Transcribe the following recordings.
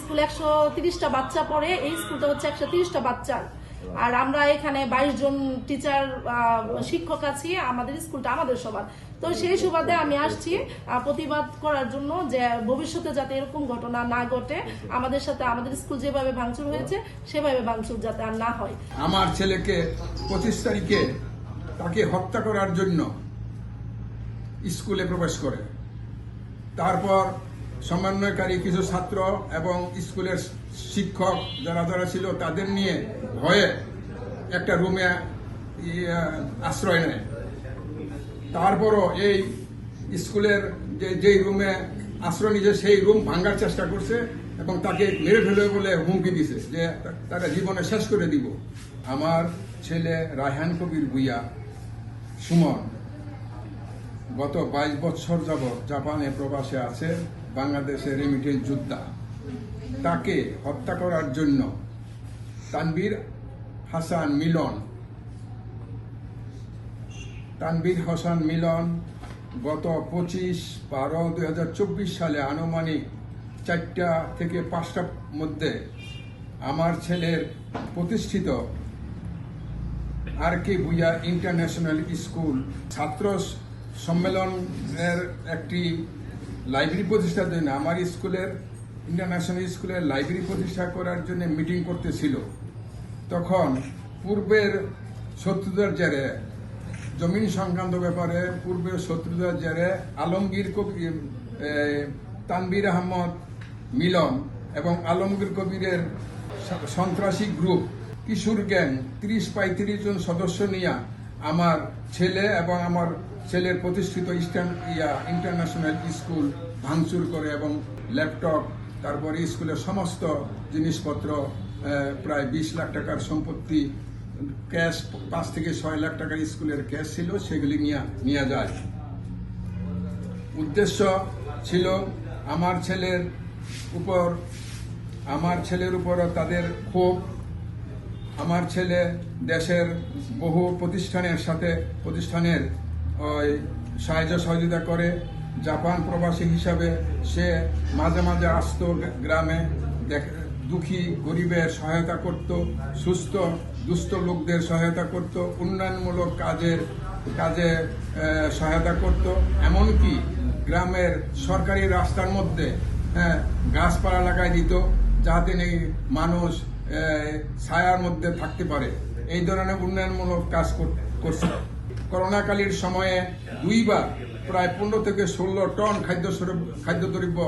School একশো তিরিশটা বাচ্চা পড়ে, এই স্কুলটা হচ্ছে একশো তিরিশটা বাচ্চার আর আমরা এখানে বাইশ জন টিচার শিক্ষক আছি, আমাদের স্কুলটা আমাদের সবার। তো সেই সুবাদে আমি আসছি প্রতিবাদ করার জন্য যে ভবিষ্যতে যাতে এরকম ঘটনা না ঘটে, আমাদের সাথে আমাদের স্কুল যেভাবে ভাঙচুর হয়েছে, সেভাবে ভাঙচুর যাতে আর না হয়। আমার ছেলেকে পঁচিশ তারিখে তাকে হত্যা করার জন্য স্কুলে প্রবেশ করে। তারপর সমন্বয়কারী কিছু ছাত্র এবং স্কুলের শিক্ষক যারা যারা ছিল তাদের নিয়ে ভয়ে একটা রুমে আশ্রয় নেয়। তারপরও এই স্কুলের যে, যেই রুমে আশ্রয় নিয়েছে, সেই রুম ভাঙার চেষ্টা করছে এবং তাকে মেরে ফেলবে বলে হুমকি দিছে যে, তারা জীবনে শেষ করে দিব। আমার ছেলে রায়হান কবির ভুইয়া, সুমন, গত বাইশ বছর যাবৎ জাপানে প্রবাসে আছে। বাংলাদেশের রেমিটেন্স যোদ্ধা। তাকে হত্যা করার জন্য তানবীর হাসান মিলন তানবীর হাসান মিলন গত পঁচিশ বারো দুই সালে আনুমানিক চারটা থেকে পাঁচটার মধ্যে আমার ছেলের প্রতিষ্ঠিত R K Bhuiya International School ছাত্র সম্মেলনের একটি লাইব্রেরি প্রতিষ্ঠার জন্য আমার স্কুলের ইন্টারন্যাশনাল স্কুলের লাইব্রেরি প্রতিষ্ঠা করার জন্য মিটিং করতেছিল। তখন পূর্বের শত্রুতার জেরে জমিন সংক্রান্ত ব্যাপারে পূর্বের শত্রুতার জেরে আলমগীর কবি এ, তানবীর আহমদ মিলন এবং আলমগীর কবিরের সন্ত্রাসী গ্রুপ কিশোর গ্যাং ত্রিশ পঁয়ত্রিশ জন সদস্য নিয়ে আমার ছেলে এবং আমার ছেলের প্রতিষ্ঠিত ইস্টার্ন, ইয়া ইন্টারন্যাশনাল স্কুল ভাঙচুর করে এবং ল্যাপটপ তারপরে স্কুলের সমস্ত জিনিসপত্র প্রায় বিশ লাখ টাকার সম্পত্তি ক্যাশ পাঁচ থেকে ছয় লাখ টাকার স্কুলের ক্যাশ ছিল, সেগুলি নিয়ে নিয়ে যায়। উদ্দেশ্য ছিল আমার ছেলের উপর, আমার ছেলের উপর তাদের ক্ষোভ, আমার ছেলে দেশের বহু প্রতিষ্ঠানের সাথে, প্রতিষ্ঠানের সাহায্য সহযোগিতা করে জাপান প্রবাসী হিসাবে সে মাঝে মাঝে আসতো গ্রামে, দেখ- গরিবের সহায়তা করত, সুস্থ, দুস্থ লোকদের সহায়তা করত, উন্নয়নমূলক কাজের, কাজে সহায়তা করত। এমনকি গ্রামের সরকারি রাস্তার মধ্যে গাছপালা লাগাই দিত যাতে নাকি মানুষ ছায়ার মধ্যে থাকতে পারে। এই ধরনের উন্নয়নমূলক কাজ কর- করছে। করোনাকালীর সময়ে দুইবার প্রায় পনেরো থেকে ষোলো টন খাদ্য খাদ্যদ্রব্য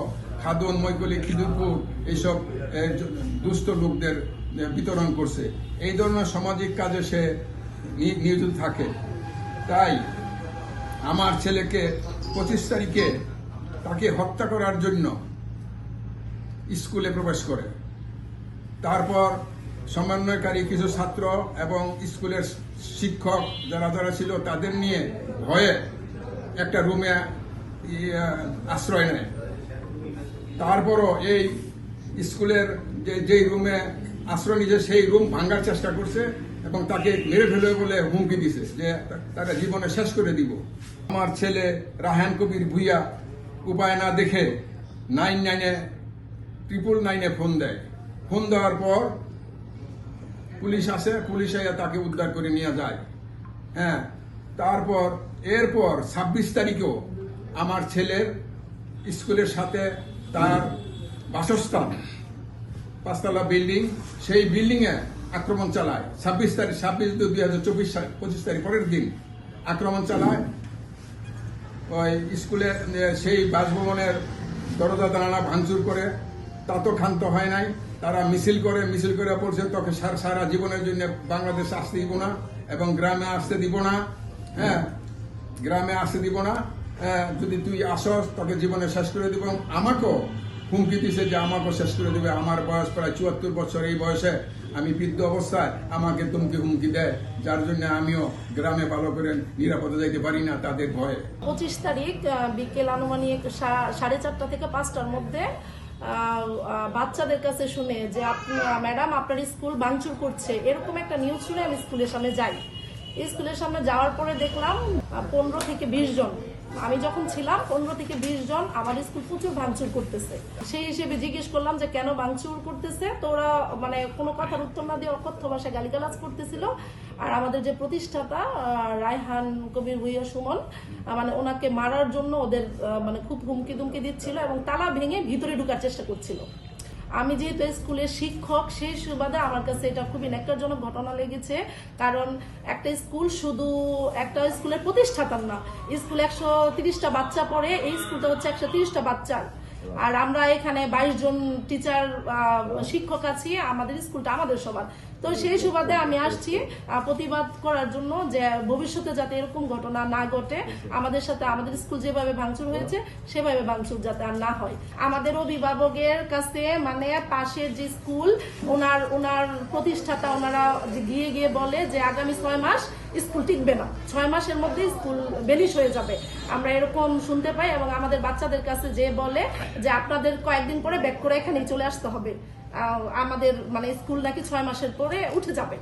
খাদন মৈকলি, খিদুরপুর, এইসব দুস্থ লোকদের বিতরণ করছে। এই ধরনের সামাজিক কাজে সে নিয়োজিত থাকে। তাই আমার ছেলেকে পঁচিশ তারিখে তাকে হত্যা করার জন্য স্কুলে প্রবেশ করে। তারপর সমন্বয়কারী কিছু ছাত্র এবং স্কুলের শিক্ষক যারা যারা ছিল তাদের নিয়ে ভয়ে একটা রুমে আশ্রয় নেয়। তারপরও এই স্কুলের যে, যেই রুমে আশ্রয় নিয়েছে, সেই রুম ভাঙার চেষ্টা করছে এবং তাকে মেরে ফেলবে বলে হুমকি দিছে যে তারা জীবনে শেষ করে দিব। আমার ছেলে রাহান কবির ভুইয়া উপায় না দেখে নাইন নাইনে ট্রিপল নাইনে ফোন দেয়। ফোন দেওয়ার পর পুলিশ আসে, পুলিশ এসে তাকে উদ্ধার করে নিয়ে যায়। হ্যাঁ তারপর, এরপর ছাব্বিশ তারিখেও আমার ছেলের স্কুলের সাথে তার বাসস্থান, পাঁচতলা বিল্ডিং, সেই বিল্ডিং এ আক্রমণ চালায়। ছাব্বিশ তারিখ, ছাব্বিশ দুই দুই হাজার চব্বিশ পঁচিশ তারিখ পরের দিন আক্রমণ চালায়। ওই স্কুলে সেই বাসভবনের দরজা দাঁড়ানা ভাঙচুর করে তা তো ক্ষান্ত হয় নাই। তারা মিছিল করে মিছিল করে পড়ছে তোকে সারা জীবনের জন্য বাংলাদেশ আসতে দিব না এবং গ্রামে আসতে দিব না হ্যাঁ? গ্রামে আসতে দিব না হ্যাঁ, যদি তুই আসস তোকে জীবনে শেষ করে দিব। আমাকেও হুমকি দিছে যে আমাকেও শেষ করে দিবে। আমার বয়স প্রায় চুয়াত্তর বছর। এই বয়সে আমি বৃদ্ধ অবস্থায় আমাকে তুমকি হুমকি দেয়। যার জন্য আমিও গ্রামে ভালো করে নিরাপদে যাইতে পারি না তাদের ভয়ে। পঁচিশ তারিখ বিকেল আনুমানিক সাড়ে চারটা থেকে পাঁচটার মধ্যে বাচ্চাদের কাছে শুনে যে আপনি- ম্যাডাম, আপনার স্কুল ভাঙচুর করছে। এরকম একটা নিউজ শুনে আমি স্কুলের সামনে যাই। স্কুলের সামনে যাওয়ার পরে দেখলাম পনেরো থেকে বিশ জন। আমি যখন ছিলাম, পনেরো থেকে বিশ জন আমার স্কুল প্রচুর ভাঙচুর করতেছে। সেই হিসেবে জিজ্ঞেস করলাম যে, কেন ভাঙচুর করতেছে? তো ওরা মানে কোনো কথার উত্তর না দিয়ে অকথ্য ভাষায় গালিগালাজ করতেছিল। আর আমাদের যে প্রতিষ্ঠাতা রায়হান কবির ভুইয়া সুমন মানে ওনাকে মারার জন্য ওদের মানে খুব হুমকি দুমকি দিচ্ছিল এবং তালা ভেঙে ভিতরে ঢুকার চেষ্টা করছিল। আমি যেহেতু স্কুলের শিক্ষক, সেই সুবাদে আমার কাছে এটা খুবই ন্যাক্কারজনক ঘটনা লেগেছে। কারণ একটা স্কুল শুধু একটা স্কুলের প্রতিষ্ঠাতার না, স্কুল একশো তিরিশটা বাচ্চা পড়ে, এই স্কুলটা হচ্ছে একশো তিরিশটা বাচ্চার। আর আমরা এখানে বাইশ জন টিচার শিক্ষক আছি, আমাদের স্কুলটা আমাদের সবার তো সেই সুবাদে আমি আসছি প্রতিবাদ করার জন্য যে ভবিষ্যতে যাতে এরকম ঘটনা না ঘটে, আমাদের সাথে আমাদের স্কুল যেভাবে ভাঙচুর হয়েছে, সেভাবে ভাঙচুর যাতে আর না হয়। আমাদের অভিভাবকের কাছে মানে পাশের যে স্কুল, ওনার ওনার প্রতিষ্ঠাতা, ওনারা গিয়ে গিয়ে বলে যে আগামী ছয় মাস স্কুল টিকবে না। ছয় মাসের মধ্যে স্কুল বেলিশ হয়ে যাবে। আমরা এরকম শুনতে পাই এবং আমাদের বাচ্চাদের কাছে যে বলে যে আপনাদের কয়েকদিন পরে ব্যাক করে এখানেই চলে আসতে হবে। আমাদের মানে স্কুল নাকি ছয় মাসের পরে উঠে যাবে।